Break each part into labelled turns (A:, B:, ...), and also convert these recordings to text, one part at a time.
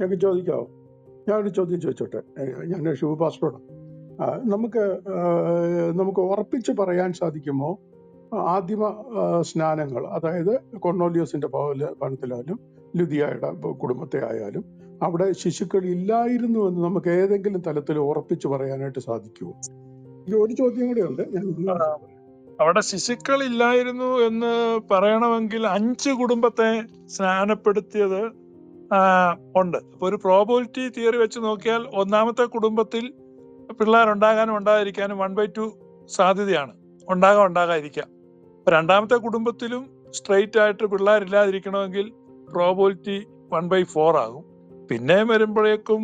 A: ഞങ്ങൾക്ക് ചോദിക്കാവോ. ഞാനൊരു ചോദ്യം ചോദിച്ചോട്ടെ. ഞാൻ ഷൂ പാസ്പോർട്ട് നമുക്ക് നമുക്ക് ഉറപ്പിച്ച് പറയാൻ സാധിക്കുമോ? ആദിമ സ്നാനങ്ങൾ അതായത് കൊർണോലിയോസിന്റെ ഭവന- ഭവനത്തിലായാലും ലുതിയായുടെ കുടുംബത്തെ ആയാലും അവിടെ ശിശുക്കൾ ഇല്ലായിരുന്നു എന്ന് നമുക്ക് ഏതെങ്കിലും തലത്തിൽ ഉറപ്പിച്ച് പറയാനായിട്ട് സാധിക്കുമോ? ഒരു ചോദ്യം കൂടെ ഉണ്ട്. ഞാൻ
B: അവിടെ ശിശുക്കൾ ഇല്ലായിരുന്നു എന്ന് പറയണമെങ്കിൽ അഞ്ച് കുടുംബത്തെ സ്നാനപ്പെടുത്തിയത് ഉണ്ട്. അപ്പൊ ഒരു പ്രോബിലിറ്റി തിയറി വെച്ച് നോക്കിയാൽ ഒന്നാമത്തെ കുടുംബത്തിൽ പിള്ളേർ ഉണ്ടാകാനും ഉണ്ടാകാതിരിക്കാനും വൺ ബൈ ടു സാധ്യതയാണ്. ഉണ്ടാകാം ഉണ്ടാകാതിരിക്കാം. രണ്ടാമത്തെ കുടുംബത്തിലും സ്ട്രെയിറ്റ് ആയിട്ട് പിള്ളേരില്ലാതിരിക്കണമെങ്കിൽ പ്രോബിലിറ്റി വൺ ബൈ ഫോർ ആകും. പിന്നെയും വരുമ്പോഴേക്കും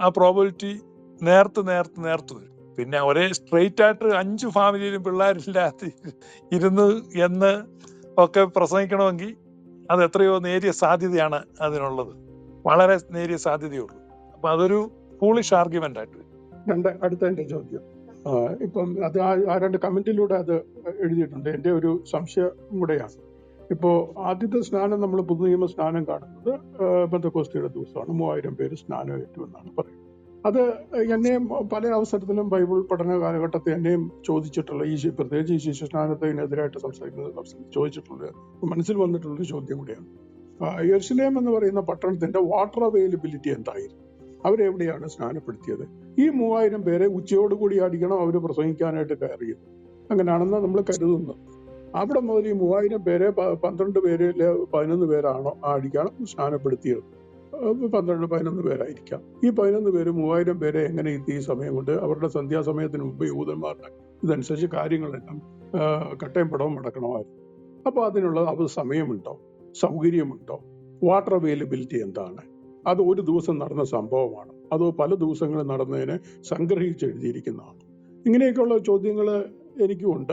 B: ആ പ്രോബിലിറ്റി നേർത്ത് നേർത്ത് നേർത്ത് വരും. പിന്നെ ഒരേ സ്ട്രെയിറ്റ് ആയിട്ട് അഞ്ച് ഫാമിലിയിലും പിള്ളേരില്ലാതെ ഇരുന്ന് എന്ന് ഒക്കെ പ്രസംഗിക്കണമെങ്കിൽ അത് എത്രയോ നേരിയ സാധ്യതയാണ് അതിനുള്ളത്. വളരെ നേരിയ സാധ്യതയുള്ളൂ. അപ്പൊ അതൊരു ഫൂളിഷ് ആർഗ്യുമെന്റ് ആയിട്ട്
A: രണ്ട് അടുത്ത എന്റെ ചോദ്യം ഇപ്പം അത് ആ രണ്ട് കമന്റിലൂടെ അത് എഴുതിയിട്ടുണ്ട്. എന്റെ ഒരു സംശയം കൂടെയാണ്. ഇപ്പോ ആദ്യത്തെ സ്നാനം നമ്മൾ പുതുനിയമ സ്നാനം കാണുന്നത് ബന്ധക്കോസ്തിയുടെ ദിവസമാണ്. മൂവായിരം പേര് സ്നാനം ഏറ്റു എന്നാണ് പറയുന്നത്. അത് എന്നെയും പല അവസരത്തിലും ബൈബിൾ പഠന കാലഘട്ടത്തിൽ എന്നെയും ചോദിച്ചിട്ടുള്ള ഈ പ്രത്യേകിച്ച് ഈ ശിശു സ്നാനത്തിനെതിരായിട്ട് സംസാരിക്കുന്നത് ചോദിച്ചിട്ടുള്ള മനസ്സിൽ വന്നിട്ടുള്ളൊരു ചോദ്യം കൂടിയാണ്. യെരുശലേം എന്ന് പറയുന്ന പട്ടണത്തിന്റെ വാട്ടർ അവൈലബിലിറ്റി എന്തായിരുന്നു? അവരെവിടെയാണ് സ്നാനപ്പെടുത്തിയത്? ഈ മൂവായിരം പേരെ ഉച്ചയോടുകൂടി അടിക്കണം അവർ പ്രസംഗിക്കാനായിട്ട് കയറിയത്. അങ്ങനെയാണെന്ന് നമ്മൾ കരുതുന്നു അവിടെ മുതൽ ഈ മൂവായിരം പേരെ പന്ത്രണ്ട് പേര് പതിനൊന്ന് പേരാണോ അടിക്കണം സ്നാനപ്പെടുത്തിയത്. പന്ത്രണ്ട് പതിനൊന്ന് പേരായിരിക്കാം. ഈ പതിനൊന്ന് പേര് മൂവായിരം പേരെ എങ്ങനെ ഈ സമയം കൊണ്ട് അവരുടെ സന്ധ്യാസമയത്തിന് മുമ്പ് യൂതന്മാരുടെ ഇതനുസരിച്ച് കാര്യങ്ങളെല്ലാം കട്ടയും പടവും അടക്കണമായിരുന്നു. അപ്പൊ അതിനുള്ള അത് സമയമുണ്ടോ? സൗകര്യമുണ്ടോ? വാട്ടർ അവൈലബിലിറ്റി എന്താണ്? അത് ഒരു ദിവസം നടന്ന സംഭവമാണ്? അതോ പല ദിവസങ്ങളിൽ നടന്നതിനെ സംഗ്രഹിച്ച് എഴുതിയിരിക്കുന്നതാണ്? ഇങ്ങനെയൊക്കെയുള്ള ചോദ്യങ്ങൾ എനിക്കും ഉണ്ട്.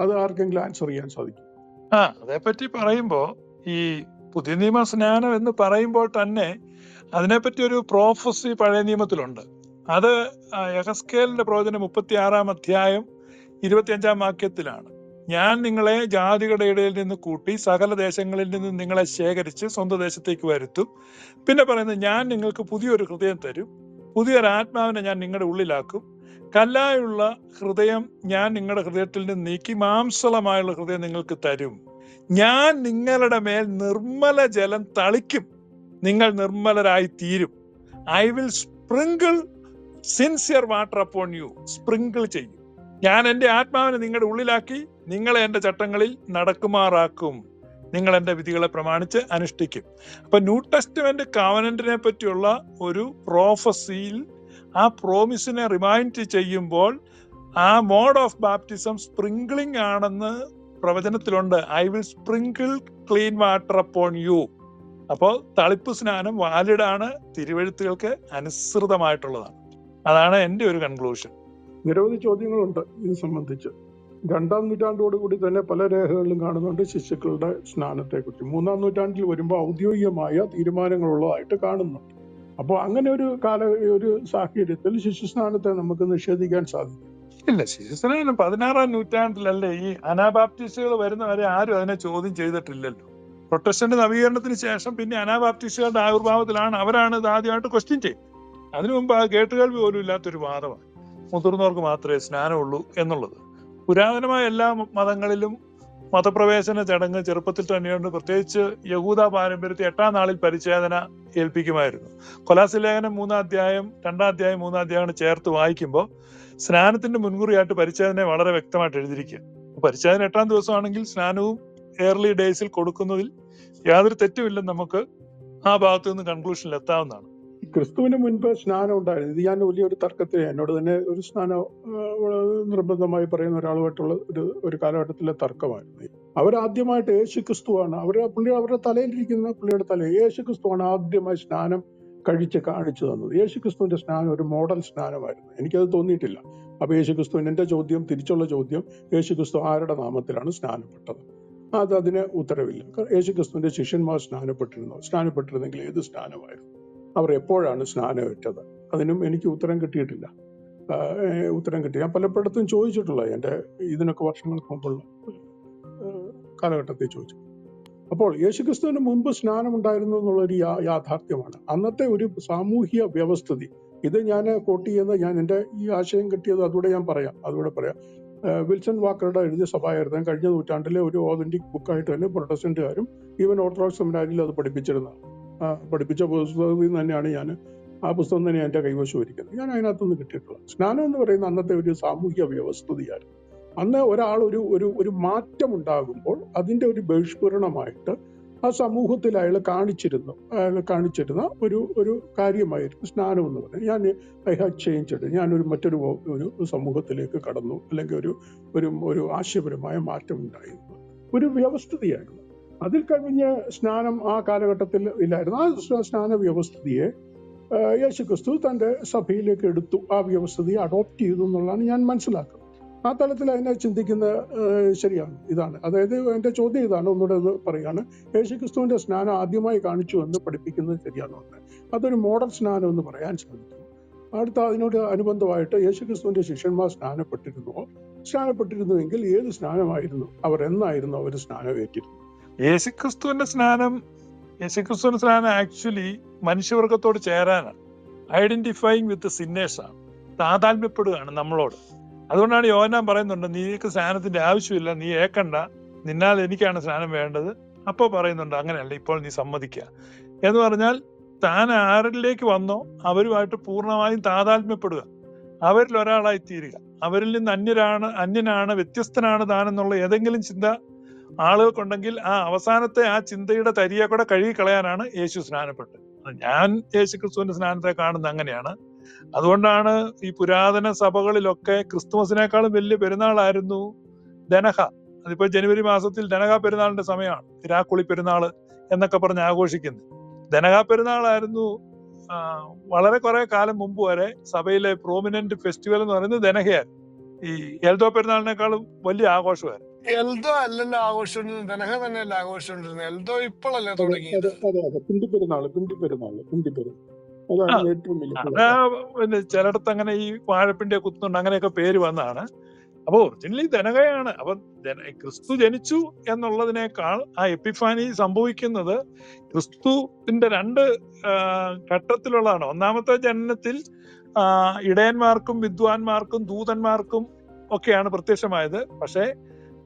A: അത് ആർക്കെങ്കിലും ആൻസർ ചെയ്യാൻ സാധിക്കും?
B: ആ അതേപ്പറ്റി പറയുമ്പോൾ ഈ പുതിയ നിയമ സ്നാനം എന്ന് പറയുമ്പോൾ തന്നെ അതിനെപ്പറ്റി ഒരു പ്രോഫസി പഴയ നിയമത്തിലുണ്ട്. അത് യഹസ്കേലിന്റെ പ്രവചനം മുപ്പത്തി ആറാം അധ്യായം ഇരുപത്തിയഞ്ചാം വാക്യത്തിലാണ്. ഞാൻ നിങ്ങളെ ജാതികളുടെ ഇടയിൽ നിന്ന് കൂട്ടി സകല ദേശങ്ങളിൽ നിന്ന് നിങ്ങളെ ശേഖരിച്ച് സ്വന്തം ദേശത്തേക്ക് വരുത്തും. പിന്നെ പറയുന്നത് ഞാൻ നിങ്ങൾക്ക് പുതിയൊരു ഹൃദയം തരും. പുതിയൊരു ആത്മാവിനെ ഞാൻ നിങ്ങളുടെ ഉള്ളിലാക്കും. കല്ലായുള്ള ഹൃദയം ഞാൻ നിങ്ങളുടെ ഹൃദയത്തിൽ നിന്ന് നീക്കി മാംസളമായുള്ള ഹൃദയം നിങ്ങൾക്ക് തരും. ഞാൻ നിങ്ങളുടെ മേൽ നിർമ്മല ജലം തളിക്കും. നിങ്ങൾ നിർമ്മലരായി തീരും. I will sprinkle sincere water upon you sprinkle ചെയ്യും. ഞാൻ എന്റെ ആത്മാവിനെ നിങ്ങളുടെ ഉള്ളിലാക്കി നിങ്ങളെ എന്റെ ചട്ടങ്ങളിൽ നടക്കുമാറാക്കും. നിങ്ങൾ എന്റെ വിധികളെ പ്രമാണിച്ച് അനുഷ്ഠിക്കും. അപ്പൊ ന്യൂ ടെസ്റ്റ്മെന്റ് കവനന്റിനെ പറ്റിയുള്ള ഒരു പ്രോഫസിയിൽ ആ പ്രോമിസിനെ റിമൈൻഡ് ചെയ്യുമ്പോൾ ആ മോഡ് ഓഫ് ബാപ്റ്റിസം സ്പ്രിംഗ്ലിംഗ് ആണെന്ന് പ്രവചനത്തിലുണ്ട് I will sprinkle clean water upon you അപ്പോൾ തളിപ്പ് സ്നാനം വാലിഡാണ് തിരുവഴുത്തുകൾക്ക് അനുസൃതമായിട്ടുള്ളതാണ്. അതാണ് എന്റെ ഒരു കൺക്ലൂഷൻ
A: നിരവധി ചോദ്യങ്ങളുണ്ട് ഇത് സംബന്ധിച്ച്. രണ്ടാം നൂറ്റാണ്ടോടുകൂടി തന്നെ പല രേഖകളിലും കാണുന്നുണ്ട് ശിശുക്കളുടെ സ്നാനത്തെക്കുറിച്ച്. മൂന്നാം നൂറ്റാണ്ടിൽ വരുമ്പോൾ ഔദ്യോഗികമായ തീരുമാനങ്ങളുള്ളതായിട്ട് കാണുന്നുണ്ട്. അപ്പോൾ അങ്ങനെ ഒരു കാല ഒരു സാഹചര്യത്തിൽ ശിശു സ്നാനത്തെ നമുക്ക് നിഷേധിക്കാൻ സാധിക്കും.
B: ഇല്ല ശിശുസ്നാനം പതിനാറാം നൂറ്റാണ്ടിലല്ലേ ഈ അനാബാപ്റ്റിസ്റ്റുകൾ വരുന്നവരെ ആരും അതിനെ ചോദ്യം ചെയ്തിട്ടില്ലല്ലോ. പ്രൊട്ടസ്റ്റന്റ് നവീകരണത്തിന് ശേഷം പിന്നെ അനാബാപ്റ്റിസ്റ്റുകളുടെ ആവിർഭാവത്തിലാണ് അവരാണ് ഇത് ആദ്യമായിട്ട് ക്വസ്റ്റ്യൻ ചെയ്യുന്നത്. അതിനു മുമ്പ് ആ കേട്ടുകേൾവി പോലും ഇല്ലാത്തൊരു വാദമാണ്. മുതിർന്നവർക്ക് മാത്രമേ സ്നാനമുള്ളൂ എന്നുള്ളത്. പുരാതനമായ എല്ലാ മതങ്ങളിലും മതപ്രവേശന ചടങ്ങ് ചെറുപ്പത്തിൽ തന്നെയുണ്ട്. പ്രത്യേകിച്ച് യഹൂദ പാരമ്പര്യത്തെ എട്ടാം നാളിൽ പരിച്ഛേദന ഏൽപ്പിക്കുമായിരുന്നു. കൊലാസിലേഖനം മൂന്നാം അധ്യായം രണ്ടാം അധ്യായം മൂന്നാം അധ്യായം ചേർത്ത് വായിക്കുമ്പോൾ സ്നാനത്തിന്റെ മുൻകുറിയായിട്ട് പരിച്ഛേദനെ വളരെ വ്യക്തമായിട്ട് എഴുതിയിരിക്കുക. പരിച്ഛേദന എട്ടാം ദിവസമാണെങ്കിൽ സ്നാനവും ഏർലി ഡേയ്സിൽ കൊടുക്കുന്നതിൽ യാതൊരു തെറ്റുമില്ല നമുക്ക് ആ ഭാഗത്തു നിന്ന് കൺക്ലൂഷനിൽ എത്താവുന്നതാണ്.
A: ക്രിസ്തുവിന് മുൻപ് സ്നാനം ഉണ്ടായിരുന്നു. ഇത് ഞാൻ വലിയൊരു തർക്കത്തിൽ എന്നോട് തന്നെ ഒരു സ്നാനം നിർബന്ധമായി പറയുന്ന ഒരാളുമായിട്ടുള്ള ഒരു ഒരു കാലഘട്ടത്തിലെ തർക്കമായിരുന്നു അവരാദ്യമായിട്ട് യേശു ക്രിസ്തുവാണ് അവർ പുള്ളി അവരുടെ തലയിലിരിക്കുന്ന പുള്ളിയുടെ തല യേശു ക്രിസ്തുവാണ് ആദ്യമായി സ്നാനം കഴിച്ച് കാണിച്ചു തന്നത് യേശുക്രിസ്തുവിന്റെ സ്നാനം ഒരു മോഡൽ സ്നാനമായിരുന്നു. എനിക്കത് തോന്നിയിട്ടില്ല. അപ്പൊ യേശു ക്രിസ്തുവിന് എന്റെ ചോദ്യം തിരിച്ചുള്ള ചോദ്യം യേശുക്രിസ്തു ആരുടെ നാമത്തിലാണ് സ്നാനപ്പെട്ടത്? അത് അതിന് ഉത്തരവില്ല. യേശുക്രിസ്തുവിന്റെ യേശു ക്രിസ്തുവിന്റെ ശിഷ്യന്മാർ സ്നാനപ്പെട്ടിരുന്നു? സ്നാനപ്പെട്ടിരുന്നെങ്കിൽ ഏത് സ്നാനമായിരുന്നു? അവർ എപ്പോഴാണ് സ്നാനമേറ്റത്? അതിനും എനിക്ക് ഉത്തരം കിട്ടിയിട്ടില്ല. ഉത്തരം കിട്ടി. ഞാൻ പലപ്പോഴത്തും ചോദിച്ചിട്ടുള്ള എന്റെ ഇതിനൊക്കെ വർഷങ്ങൾക്ക് മുമ്പുള്ള കാലഘട്ടത്തിൽ ചോദിച്ചു. അപ്പോൾ യേശുക്രിസ്തുവിന് മുമ്പ് സ്നാനം ഉണ്ടായിരുന്നു എന്നുള്ളൊരു യാഥാർത്ഥ്യമാണ്. അന്നത്തെ ഒരു സാമൂഹ്യ വ്യവസ്ഥിതി. ഇത് ഞാൻ കോട്ട് ചെയ്യുന്ന ഞാൻ എന്റെ ഈ ആശയം കിട്ടിയത് അതുകൂടെ ഞാൻ പറയാം അതുകൂടെ പറയാം. വിൽസൺ വാക്കറുടെ എഴുതിയ സഭായിരുന്നു കഴിഞ്ഞ നൂറ്റാണ്ടിലെ ഒരു ഓതന്റിക് ബുക്കായിട്ട് തന്നെ പ്രൊട്ടസ്റ്റന്റുകാരും ഈവൻ ഓർത്തഡോക്സ് സെമിനാരിൽ അത് പഠിപ്പിച്ചിരുന്നത് പഠിപ്പിച്ച പുസ്തകത്തിൽ തന്നെയാണ് ഞാൻ ആ പുസ്തകം തന്നെ എന്റെ കൈവശം ഇരിക്കുന്നത്. ഞാൻ അതിനകത്തുനിന്ന് കിട്ടിയിട്ടുള്ളത്. സ്നാനം എന്ന് പറയുന്ന അന്നത്തെ ഒരു സാമൂഹ്യ വ്യവസ്ഥിതിയായിരുന്നു. അന്ന് ഒരാൾ ഒരു ഒരു ഒരു മാറ്റം ഉണ്ടാകുമ്പോൾ അതിന്റെ ഒരു ബഹിഷ്കരണമായിട്ട് ആ സമൂഹത്തിൽ അയാൾ കാണിച്ചിരുന്നു. അയാൾ കാണിച്ചിരുന്ന ഒരു ഒരു കാര്യമായിരുന്നു സ്നാനം എന്ന് പറയുന്നത് ഞാൻ ഐ ഹാവ് ചേഞ്ച്ഡ്. ഞാനൊരു മറ്റൊരു ഒരു സമൂഹത്തിലേക്ക് കടന്നു. അല്ലെങ്കിൽ ഒരു ഒരു ഒരു ആശയപരമായ മാറ്റം ഉണ്ടായിരുന്നു ഒരു വ്യവസ്ഥിതിയായിരുന്നു. അതിൽ കഴിഞ്ഞ് സ്നാനം ആ കാലഘട്ടത്തിൽ ഇല്ലായിരുന്നു. ആ സ്ന- സ്നാന വ്യവസ്ഥിതിയെ യേശുക്രിസ്തു തന്റെ സഭയിലേക്ക് എടുത്തു. ആ വ്യവസ്ഥിതിയെ അഡോപ്റ്റ് ചെയ്തു എന്നുള്ളതാണ് ഞാൻ മനസ്സിലാക്കുന്നത്. ആ തലത്തിൽ അതിനെ ചിന്തിക്കുന്ന ശരിയാണ്. ഇതാണ്. അതായത് എന്റെ ചോദ്യം ഇതാണ്. ഒന്നുകൂടെ ഒന്ന് പറയാണ്. യേശുക്രിസ്തുവിന്റെ സ്നാനം ആദ്യമായി കാണിച്ചു എന്ന് പഠിപ്പിക്കുന്നത് ശരിയാണ് ഒന്ന് അതൊരു മോഡൽ സ്നാനം എന്ന് പറയാൻ സാധിക്കും. അടുത്ത അതിനോട് അനുബന്ധമായിട്ട് യേശുക്രിസ്തുവിന്റെ ശിഷ്യന്മാർ സ്നാനപ്പെട്ടിരുന്നുവോ സ്നാനപ്പെട്ടിരുന്നുവെങ്കിൽ ഏത് സ്നാനമായിരുന്നു? അവർ എന്നായിരുന്നു അവർ സ്നാനം ഏറ്റിരുന്നത്
B: യേശുക്രിസ്തുവിന്റെ സ്നാനം യേശുക്രിസ്തുവിന്റെ സ്നാനം ആക്ച്വലി മനുഷ്യവർഗത്തോട് ചേരാനാണ്. ഐഡന്റിഫൈങ് വിത്ത് സിന്നേഴ്സ് ആണ് താതാത്മ്യപ്പെടുകയാണ് നമ്മളോട്. അതുകൊണ്ടാണ് യോഹന്നാൻ പറയുന്നുണ്ട് നീക്ക് സ്നാനത്തിന്റെ ആവശ്യമില്ല നീ ഏക്കണ്ട. നിന്നാൽ എനിക്കാണ് സ്നാനം വേണ്ടത്. അപ്പോൾ പറയുന്നുണ്ട് അങ്ങനെയല്ല ഇപ്പോൾ നീ സമ്മതിക്കുക എന്ന് പറഞ്ഞാൽ താൻ ആരിലേക്ക് വന്നോ അവരുമായിട്ട് പൂർണമായും താതാത്മ്യപ്പെടുക. അവരിൽ ഒരാളായി തീരുക. അവരിൽ നിന്ന് അന്യരാണ് അന്യനാണ് വ്യത്യസ്തനാണ് താൻ എന്നുള്ള ഏതെങ്കിലും ചിന്ത ആളുകൾക്കുണ്ടെങ്കിൽ ആ അവസാനത്തെ ആ ചിന്തയുടെ തരിയെ കൂടെ കഴുകി കളയാനാണ് യേശു സ്നാനപ്പെട്ടത്. ഞാൻ യേശു ക്രിസ്തുവിന്റെ സ്നാനത്തെ കാണുന്നത് അങ്ങനെയാണ്. അതുകൊണ്ടാണ് ഈ പുരാതന സഭകളിലൊക്കെ ക്രിസ്തുമസിനേക്കാളും വലിയ പെരുന്നാളായിരുന്നു ധനഹ. അതിപ്പോ ജനുവരി മാസത്തിൽ ധനഹ പെരുന്നാളിന്റെ സമയമാണ്. തിരാക്കുളി പെരുന്നാൾ എന്നൊക്കെ പറഞ്ഞ് ആഘോഷിക്കുന്നത്. ധനഹ പെരുന്നാളായിരുന്നു വളരെ കുറെ കാലം മുമ്പ് വരെ സഭയിലെ പ്രോമിനന്റ് ഫെസ്റ്റിവൽ എന്ന് പറയുന്നത് ധനഹയായിരുന്നു ഈ എൽദോ പെരുന്നാളിനേക്കാളും വലിയ ആഘോഷമായിരുന്നു.
C: എൽദോ അല്ലല്ലോ ആഘോഷിച്ചോണ്ടിരുന്നത് ദനഹ തന്നെയല്ല ആഘോഷിച്ചോണ്ടിരുന്നത് എൽദോ ഇപ്പോഴല്ലേ
A: തുടങ്ങി
C: തുടങ്ങിയത്?
A: പിണ്ടി പെരുന്നാൾ പിണ്ടി പെരുന്നാൾ പിണ്ടി പെരുന്നാൾ അതാണ്
B: ആ,
A: ഏറ്റവും വലിയ
B: പിന്നെ ചിലയിടത്ത് അങ്ങനെ ഈ വാഴപ്പിണ്ടിയെ കുത്തുന്നുണ്ട് അങ്ങനെയൊക്കെ പേര് വന്നതാണ്. അപ്പൊ ഒറിജിനലി ധനകയാണ്. അപ്പൊ ക്രിസ്തു ജനിച്ചു എന്നുള്ളതിനേക്കാൾ ആ എപ്പിഫാനി സംഭവിക്കുന്നത് ക്രിസ്തുവിന്റെ രണ്ട് ഘട്ടത്തിലുള്ളതാണ്. ഒന്നാമത്തെ ജനനത്തിൽ ഇടയന്മാർക്കും വിദ്വാൻമാർക്കും ദൂതന്മാർക്കും ഒക്കെയാണ് പ്രത്യക്ഷമായത്. പക്ഷേ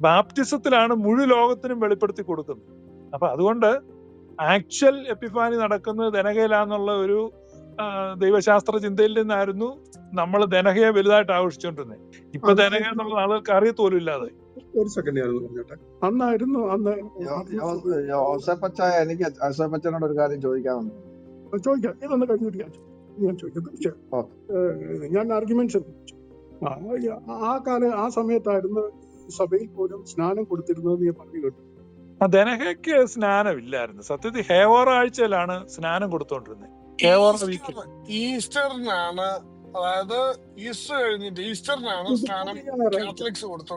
B: ബാപ്റ്റിസത്തിലാണ് മുഴു ലോകത്തിനും വെളിപ്പെടുത്തി കൊടുക്കുന്നത്. അപ്പൊ അതുകൊണ്ട് ആക്ച്വൽ എപ്പിഫാനി നടക്കുന്നത് ധനകയിലാന്നുള്ള ഒരു ദൈവശാസ്ത്ര ചിന്തയിൽ നിന്നായിരുന്നു നമ്മൾ ധനഹയെ വലുതായിട്ട് ആഘോഷിച്ചുകൊണ്ടിരുന്നത് ഇപ്പൊ ധനഹ എന്നുള്ള ആളുകൾക്ക് അറിയത്തോലും ഇല്ലാതെ.
A: ഒരു സെക്കൻഡ് ഞാനൊന്ന് പറഞ്ഞോട്ടെ. അന്നായിരുന്നു അന്ന്
D: യോസേപ്പച്ച എനിക്ക് യോസേപ്പച്ചനോട് ഒരു കാര്യം ചോദിക്കാനുണ്ട്.
A: ചോദിക്കാം. ഇതൊന്ന് കഴിഞ്ഞിട്ട് ഞാൻ ചോദിക്കാം. തീർച്ചയായും ഞാൻ ആർഗ്യുമെന്റ്സ് ആ ആ കാല ആ സമയത്തായിരുന്നു സഭയിൽ പോലും സ്നാനം കൊടുത്തിരുന്നത് ഞാൻ പറഞ്ഞു കേട്ടു.
B: ആ സ്നാനം സ്നാനമില്ലായിരുന്നു. സത്യത്തിൽ ഹേവോർ ആഴ്ചയിലാണ് സ്നാനം കൊടുത്തോണ്ടിരുന്നത്
C: ഈസ്റ്ററിനാണ് അതായത് ഈസ്റ്റർ കഴിഞ്ഞിട്ട് ഈസ്റ്ററിനാണ്
A: പുതു
C: സ്നാനം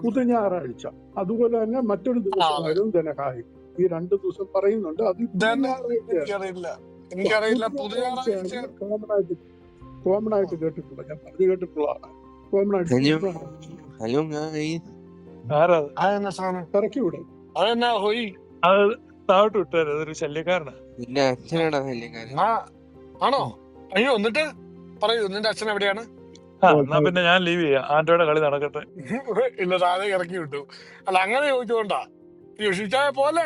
A: പുതു ഞായറാഴ്ച. പുതു അതുപോലെ തന്നെ മറ്റൊരു
C: ദിവസം
A: ദിവസമായിരുന്നു ധനഹായി ഈ രണ്ട് ദിവസം പറയുന്നുണ്ട്. അത്
C: എനിക്കറിയില്ല. എനിക്കറിയില്ല.
A: പുതു
C: ഞായറാഴ്ച
A: കോമൺ ആയിട്ട് കോമൺ ആയിട്ട് കേട്ടിട്ടുള്ളത് ഞാൻ പറഞ്ഞു കേട്ടിട്ടുള്ളതാണ് കോമൺ ആയിട്ട്
E: ഹലോ.
A: ഇറക്കി വിടും.
C: അതെന്നാ ഹോയി?
B: അത് താഴോട്ട് വിട്ടു അതൊരു ശല്യക്കാരനാ.
E: പിന്നെ അച്ഛനാടാ ശല്യക്കാരൻ.
C: ആണോ? അയ്യോ എന്നിട്ട് പറയൂ നിന്റെ അച്ഛൻ എവിടെയാണ്?
B: ആ എന്നാ പിന്നെ ഞാൻ ലീവ് ചെയ്യാം. ആന്റോയുടെ കളി നടക്കട്ടെ.
C: ഇല്ല താഴെ ഇറക്കി വിട്ടു. അല്ല അങ്ങനെ ചോദിച്ചോണ്ടാ യോഷിച്ചായ പോലെ.